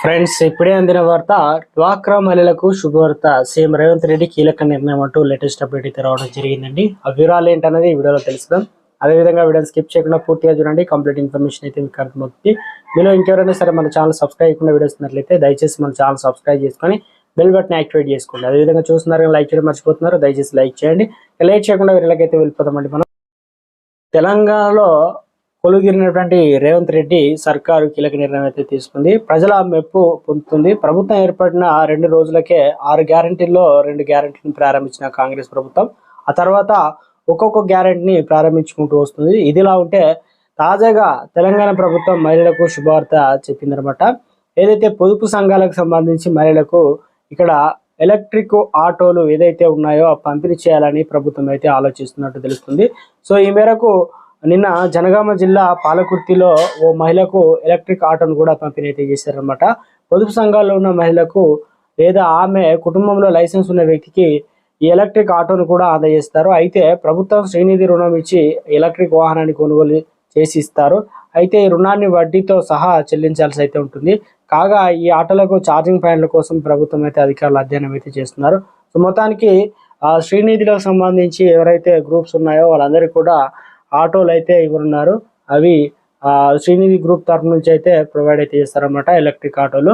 Friends ఇప్పుడే అందిన వార్త డ్వాక్రా మహిళలకు శుభవార్త. సీఎం రేవంత్ రెడ్డి కీలక నిర్ణయం అంటూ లేటెస్ట్ అప్డేట్ అయితే రావడం జరిగిందండి. ఆ వివరాలు ఏంటనేది ఈ వీడియోలో తెలుసుకుందాం. అదేవిధంగా వీడియోని స్కిప్ చేయకుండా పూర్తిగా చూడండి. కంప్లీట్ ఇన్ఫర్మేషన్ అయితే మీకు అర్థమవుతుంది. మీలో ఇంకెవరైనా సరే మన ఛానల్ సబ్స్క్రైబ్ చేయకుండా వీడియోస్ ఉన్నట్లయితే దయచేసి మన ఛానల్ సబ్స్క్రైబ్ చేసుకొని బెల్ బటన్ యాక్టివేట్ చేసుకోండి. అదేవిధంగా చూస్తున్నారు లైక్ చేయడం మర్చిపోతున్నారు దయచేసి లైక్ చేయండి. లేట్ చేయకుండా వీళ్ళకైతే వెళ్ళిపోతామండి మనం. తెలంగాణలో కొలుగిరినటువంటి రేవంత్ రెడ్డి సర్కారు కీలక నిర్ణయం అయితే తీసుకుంది. ప్రజల మెప్పు పొందుతుంది. ప్రభుత్వం ఏర్పడిన రెండు రోజులకే ఆరు గ్యారంటీల్లో రెండు గ్యారంటీని ప్రారంభించిన కాంగ్రెస్ ప్రభుత్వం. ఆ తర్వాత ఒక్కొక్క గ్యారంటీని ప్రారంభించుకుంటూ వస్తుంది. ఇదిలా ఉంటే తాజాగా తెలంగాణ ప్రభుత్వం మహిళలకు శుభవార్త చెప్పిందనమాట. ఏదైతే పొదుపు సంఘాలకు సంబంధించి మహిళలకు ఇక్కడ ఎలక్ట్రిక్ ఆటోలు ఏదైతే ఉన్నాయో ఆ పంపిణీ చేయాలని ప్రభుత్వం అయితే ఆలోచిస్తున్నట్టు తెలుస్తుంది. సో ఈ మేరకు నిన్న జనగామ జిల్లా పాలకుర్తిలో ఓ మహిళకు ఎలక్ట్రిక్ ఆటోను కూడా పంపిణీ అయితే చేశారనమాట పొదుపు సంఘాల్లో ఉన్న మహిళకు లేదా ఆమె కుటుంబంలో లైసెన్స్ ఉన్న వ్యక్తికి ఈ ఎలక్ట్రిక్ ఆటోను కూడా అందజేస్తారు. అయితే ప్రభుత్వం శ్రీనిధి రుణం ఇచ్చి ఎలక్ట్రిక్ వాహనాన్ని కొనుగోలు చేసి ఇస్తారు. అయితే ఈ రుణాన్ని వడ్డీతో సహా చెల్లించాల్సి అయితే ఉంటుంది. కాగా ఈ ఆటోలకు ఛార్జింగ్ పాయింట్ల కోసం ప్రభుత్వం అయితే అధికారులు అధ్యయనం అయితే చేస్తున్నారు. సో మొత్తానికి ఆ శ్రీనిధిలకు సంబంధించి ఎవరైతే గ్రూప్స్ ఉన్నాయో వాళ్ళందరికీ కూడా ఆటోలు అయితే ఇవ్వనున్నారు. అవి ఆ, శ్రీనిధి గ్రూప్ తరఫు నుంచి అయితే ప్రొవైడ్ అయితే చేస్తారన్నమాట ఎలక్ట్రిక్ ఆటోలు.